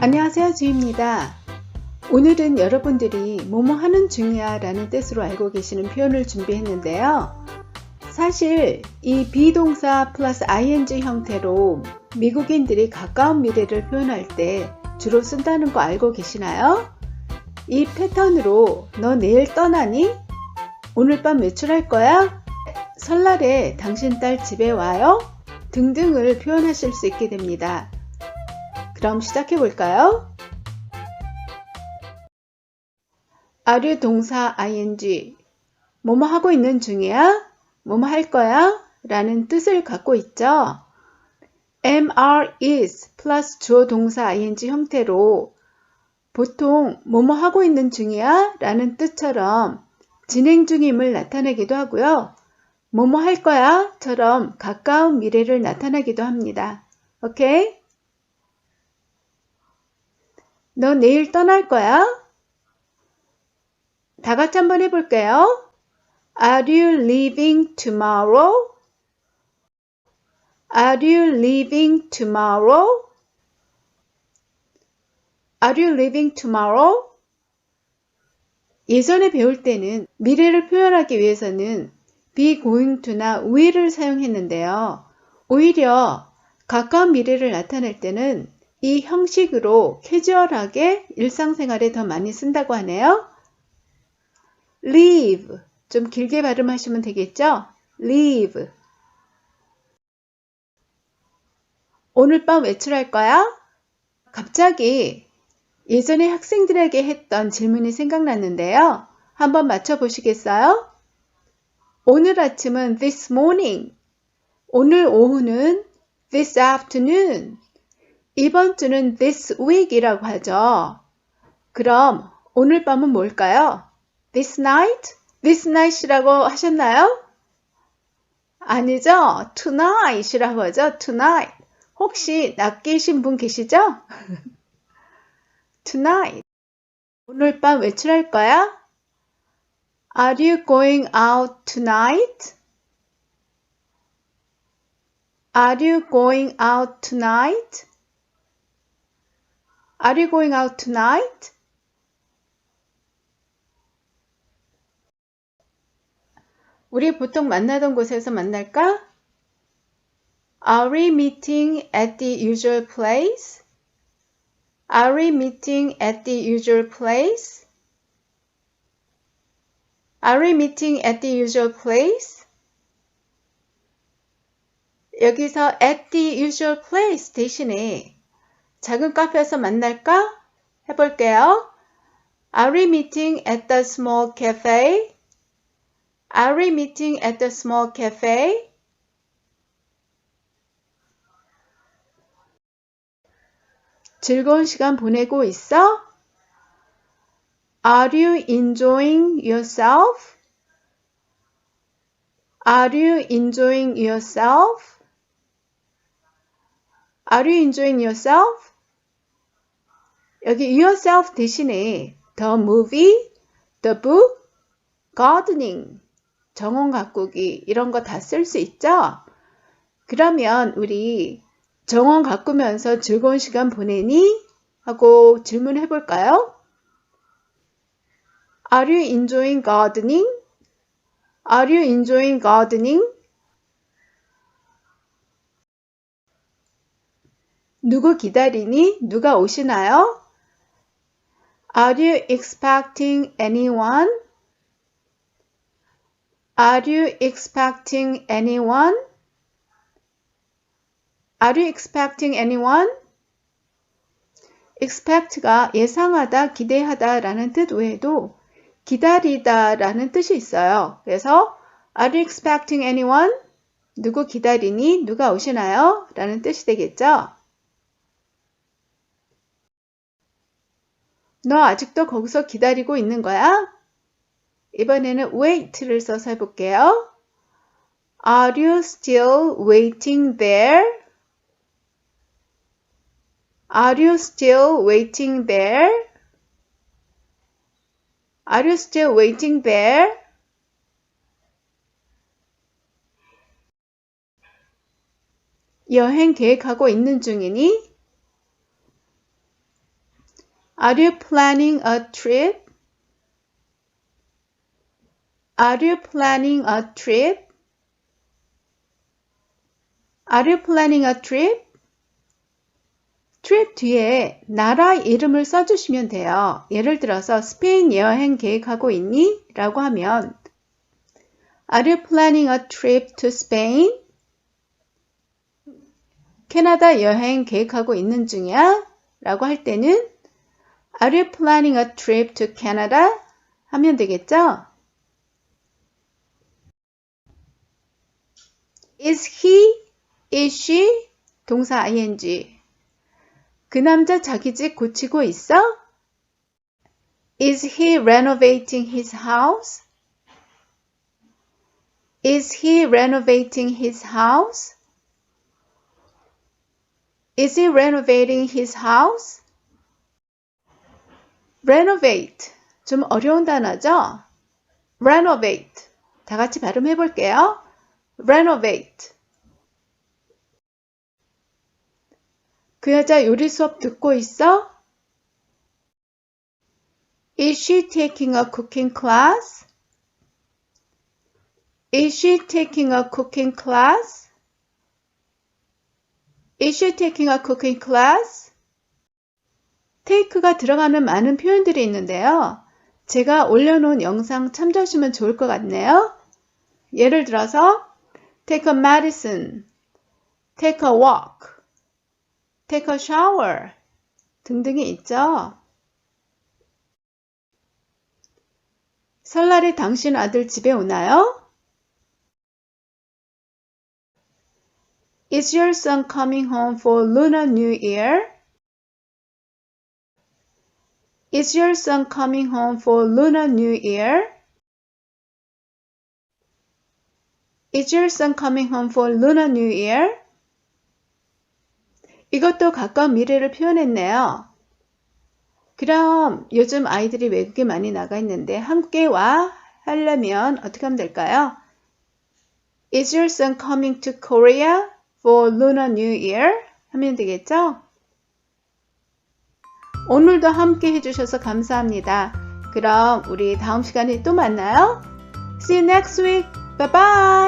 안녕하세요 주입니다. 오늘은 여러분들이 뭐뭐 하는 중이야 라는 뜻으로 알고 계시는 표현을 준비했는데요. 사실 이 비동사 플러스 ing 형태로 미국인들이 가까운 미래를 표현할 때 주로 쓴다는 거 알고 계시나요? 이 패턴으로 너 내일 떠나니? 오늘 밤 외출할 거야? 설날에 당신 딸 집에 와요? 등등을 표현하실 수 있게 됩니다. 그럼 시작해 볼까요? 아류 동사 ing 뭐뭐 하고 있는 중이야? 뭐뭐 할 거야? 라는 뜻을 갖고 있죠. mr is 플러스 주어 동사 ing 형태로 보통 뭐뭐 하고 있는 중이야? 라는 뜻처럼 진행 중임을 나타내기도 하고요. 뭐뭐 할 거야? 처럼 가까운 미래를 나타내기도 합니다. 오케이? 너 내일 떠날 거야? 다 같이 한번 해볼게요. Are you leaving tomorrow? Are you leaving tomorrow? Are you leaving tomorrow? 예전에 배울 때는 미래를 표현하기 위해서는 be going to나 will을 사용했는데요. 오히려 가까운 미래를 나타낼 때는 이 형식으로 캐주얼하게 일상생활에 더 많이 쓴다고 하네요. leave 좀 길게 발음하시면 되겠죠? leave 오늘 밤 외출할 거야? 갑자기 예전에 학생들에게 했던 질문이 생각났는데요. 한번 맞춰보시겠어요? 오늘 아침은 this morning, 오늘 오후는 this afternoon, 이번 주는 this week이라고 하죠. 그럼 오늘 밤은 뭘까요? this night? this night이라고 하셨나요? 아니죠. tonight이라고 하죠. tonight. 혹시 낚이신 분 계시죠? tonight. 오늘 밤 외출할 거야? Are you going out tonight? Are you going out tonight? Are you going out tonight? 우리 보통 만나던 곳에서 만날까? Are we meeting at the usual place? Are we meeting at the usual place? Are we meeting at the usual place? 여기서 at the usual place 대신에 작은 카페에서 만날까? 해볼게요. Are we meeting at the small cafe? Are we meeting at the small cafe? 즐거운 시간 보내고 있어? Are you enjoying yourself? Are you enjoying yourself? Are you enjoying yourself? 여기 yourself 대신에 the movie, the book, gardening, 정원 가꾸기 이런 거 다 쓸 수 있죠? 그러면 우리 정원 가꾸면서 즐거운 시간 보내니? 하고 질문해 볼까요? Are you enjoying gardening? Are you enjoying gardening? 누구 기다리니? 누가 오시나요? Are you expecting anyone? Are you expecting anyone? Are you expecting anyone? expect가 예상하다, 기대하다 라는 뜻 외에도 기다리다 라는 뜻이 있어요. 그래서 Are you expecting anyone? 누구 기다리니? 누가 오시나요? 라는 뜻이 되겠죠. 너 아직도 거기서 기다리고 있는 거야? 이번에는 wait를 써서 해볼게요. Are you still waiting there? Are you still waiting there? Are you still waiting there? 여행 계획하고 있는 중이니? Are you planning a trip? Are you planning a trip? Are you planning a trip? trip 뒤에 나라 이름을 써주시면 돼요. 예를 들어서 스페인 여행 계획하고 있니? 라고 하면 Are you planning a trip to Spain? 캐나다 여행 계획하고 있는 중이야? 라고 할 때는 Are you planning a trip to Canada? 하면 되겠죠? Is he, is she? 동사 ing. 그 남자 자기 집 고치고 있어? Is he renovating his house? Is he renovating his house? Is he renovating his house? Renovate. 좀 어려운 단어죠? renovate. 다 같이 발음해 볼게요. renovate. 그 여자 요리 수업 듣고 있어? Is she taking a cooking class? Is she taking a cooking class? Is she taking a cooking class? Take가 들어가는 많은 표현들이 있는데요. 제가 올려놓은 영상 참조하시면 좋을 것 같네요. 예를 들어서 take a medicine, take a walk, take a shower 등등이 있죠. 설날에 당신 아들 집에 오나요? Is your son coming home for Lunar New Year? Is your son coming home for Lunar New Year? Is your son coming home for Lunar New Year? 이것도 가까운 미래를 표현했네요. 그럼 요즘 아이들이 외국에 많이 나가 있는데 함께 와 하려면 어떻게 하면 될까요? Is your son coming to Korea for Lunar New Year? 하면 되겠죠? 오늘도 함께 해주셔서 감사합니다. 그럼 우리 다음 시간에 또 만나요. See you next week. Bye bye.